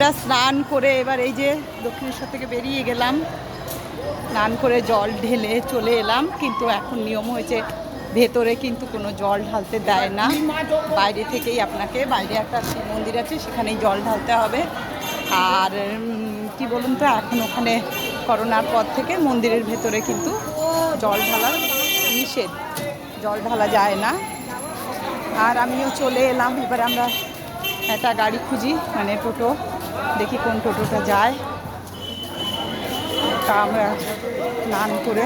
আমরা স্নান করে এবার এই যে দক্ষিণেশ্বর থেকে বেরিয়ে গেলাম। স্নান করে জল ঢেলে চলে এলাম, কিন্তু এখন নিয়ম হয়েছে ভেতরে কিন্তু কোনো জল ঢালতে দেয় না। বাইরে থেকেই আপনাকে, বাইরে একটা মন্দির আছে, সেখানেই জল ঢালতে হবে। আর কি বলুন তো, এখন ওখানে করোনার পর থেকে মন্দিরের ভেতরে কিন্তু জল ঢালার নিষেধ। জল ঢালা যায় না। আর আমিও চলে এলাম। এবার আমরা একটা গাড়ি খুঁজি মানে টোটো। দেখি কোন টোটোটা যায়। তা আমরা স্নান করে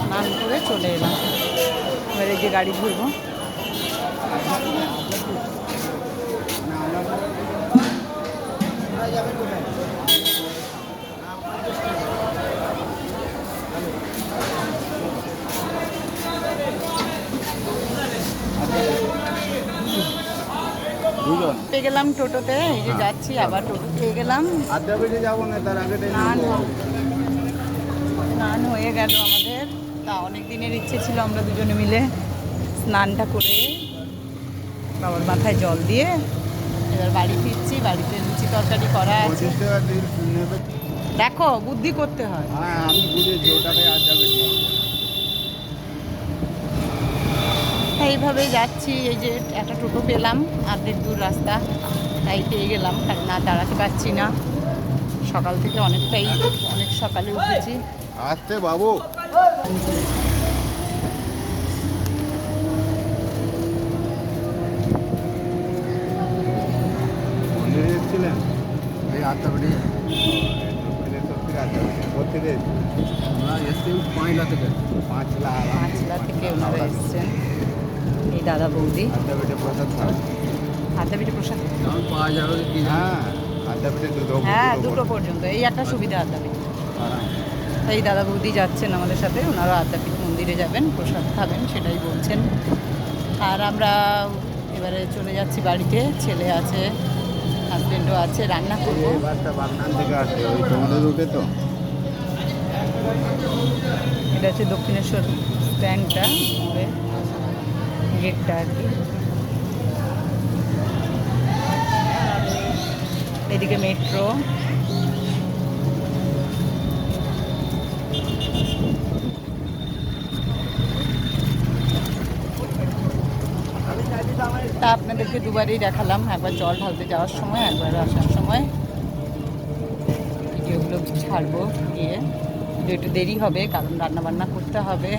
স্নান করে চলে এলাম। এবার এই যে গাড়ি ধরবো। পেয়ে গেলাম টোটোতে এই যে যাচ্ছি আবার টোটো পেয়ে গেলাম। যাব না তার আগে স্নান স্নান হয়ে গেল আমাদের। তা অনেক দিনের ইচ্ছে ছিল আমরা দুজনে মিলে স্নানটা করে বাবার মাথায় জল দিয়ে এবার বাড়ি ফিরছি বাড়িতে লুচি তরকারি করা আছে। দেখো বুদ্ধি করতে হয়। হ্যাঁ আমি বুঝেছি ওটাকে যাব। এইভাবে যাচ্ছি এই যে একটা টোটো পেলাম আর্ধেক দূর রাস্তা তাই পেয়ে গেলাম কারণ না দাঁড়াতে পারছি না। সকাল থেকে অনেকটাই অনেক সকালে উঠেছি। আসতে বাবু। এসেছিলেন? এই পাঁচলা থেকে ওনারা এসছেন। এই দাদা বৌদি। আড্ডা প্রসাদ আদ্যাপীঠে প্রসাদ? জানি। হ্যাঁ দুটো হ্যাঁ পর্যন্ত। এই একটা সুবিধা আদ্যাপীঠ এই দাদা বৌদি যাচ্ছেন আমাদের সাথে ওনারা আদ্যাপীঠ মন্দিরে যাবেন প্রসাদ খাবেন সেটাই বলছেন। আর আমরা এবারে চলে যাচ্ছি বাড়িতে। ছেলে আছে হাজবেন্ডও আছে রান্না করব। তো। এটা হচ্ছে দক্ষিণেশ্বর স্ট্যান্ডটা। গেটটা আর কি। এদিকে মেট্রো তা আপনাদেরকে দুবারই দেখালাম, একবার জল ঢালতে যাওয়ার সময়, একবার আসার সময়। ভিডিওগুলো ছাড়বো গিয়ে। একটু দেরি হবে, কারণ রান্না বান্না করতে হবে।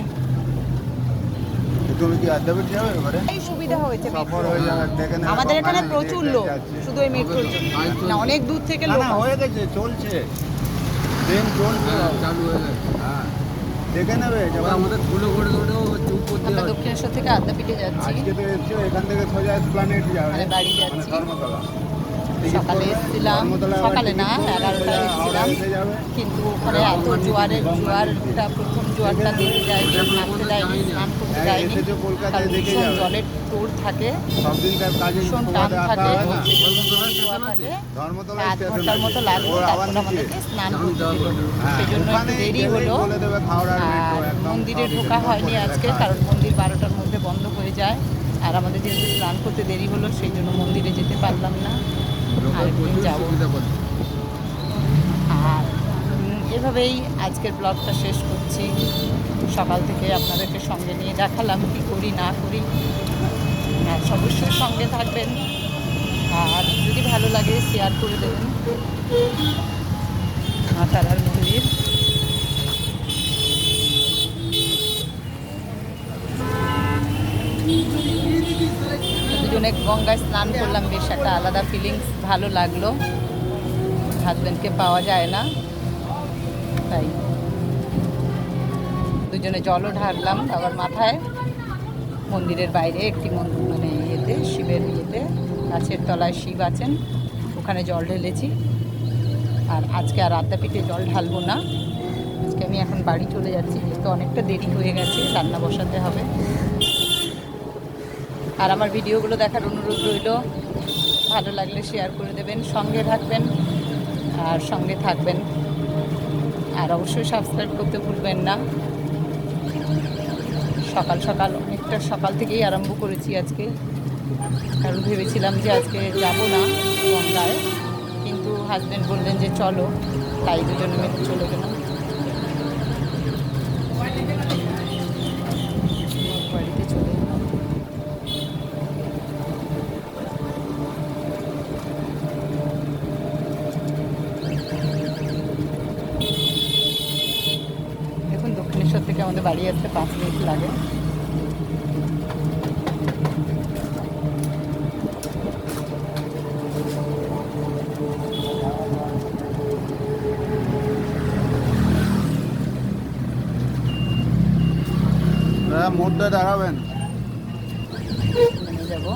তুমি কি আড্ডা বেটে যাবে এবারে? এই সুবিধা হয়েছে সফর হয়ে যাবে দেখেন আমাদের এখানে প্রচুর লোক শুধু এই মেট্রোর জন্য। না অনেক দূর থেকে লোক না হয়ে গেছে চলছে। ট্রেন চলছে। হ্যাঁ, চালু হয়ে গেছে। হ্যাঁ দেখে নেবে যখন আমাদের ধুলো করে ধরেও চুপ করতে আমরা দক্ষিণেশ্বর থেকে আদ্যাপীঠে যাচ্ছি। আজকে তো এসছো এখান থেকে সোজা এসপ্লানেট যাবে। মানে বাড়ি যাচ্ছি। মানে ধর্মতলা। সকালে এসেছিলাম সকালে না এগারোটায় এসেছিলাম। কিন্তু ওখানে এত জোয়ারের জোয়ারটা প্রথম জোয়ারটা দেখতে যায়নি নামতে দেয়নি স্নান করতে হ্যাঁ, দেয়নি কারণ ভীষণ জলের তোর থাকে ভীষণ টান থাকে হয় আধ ঘণ্টার মতো লাগল তারপর আমাদেরকে স্নান করতে হ্যাঁ, সেই জন্য একটু দেরি হলো। আর মন্দিরে ঢোকা হয়নি আজকে কারণ মন্দির বারোটার মধ্যে বন্ধ হয়ে যায়। আর আমাদের যেহেতু স্নান করতে দেরি হলো সেই জন্য মন্দিরে যেতে পারলাম না। আরেকদিন যাব। আর এভাবেই আজকের ব্লগটা শেষ করছি। সকাল থেকে আপনাদেরকে সঙ্গে নিয়ে দেখালাম কী করি না করি। আর অবশ্যই সঙ্গে থাকবেন। আর যদি ভালো লাগে শেয়ার করে দেবেন। মা তারার মন্দির। দুজনে গঙ্গায় স্নান করলাম, বেশ একটা আলাদা ফিলিংস ভালো লাগল। হাজব্যান্ডকে পাওয়া যায় না, তাই। দুজনে জলও ঢাললাম বাবার মাথায়। মন্দিরের বাইরে একটি মন্দির মানে ইয়েতে, শিবের ইয়েতে, গাছের তলায় শিব আছেন, ওখানে জল ঢেলেছি। আর আজকে আর আদ্যাপীঠে জল ঢালবো না। আজকে আমি এখন বাড়ি চলে যাচ্ছি, যেহেতু অনেকটা দেরি হয়ে গেছে, রান্না বসাতে হবে। আর আমার ভিডিওগুলো দেখার অনুরোধ রইল। ভালো লাগলে শেয়ার করে দেবেন, সঙ্গে থাকবেন আর সঙ্গে থাকবেন। আর অবশ্যই সাবস্ক্রাইব করতে ভুলবেন না। সকাল সকাল, অনেকটা সকাল থেকেই আরম্ভ করেছি আজকে। কারণ ভেবেছিলাম যে আজকে যাব না গঙ্গায়। কিন্তু হাজব্যান্ড বললেন যে চলো, তাই দুজনে মিলে চলে গেলাম। বাড়ি আসতে পাঁচ মিনিট লাগে। মোড়টা দাঁড়াবেন। যাব।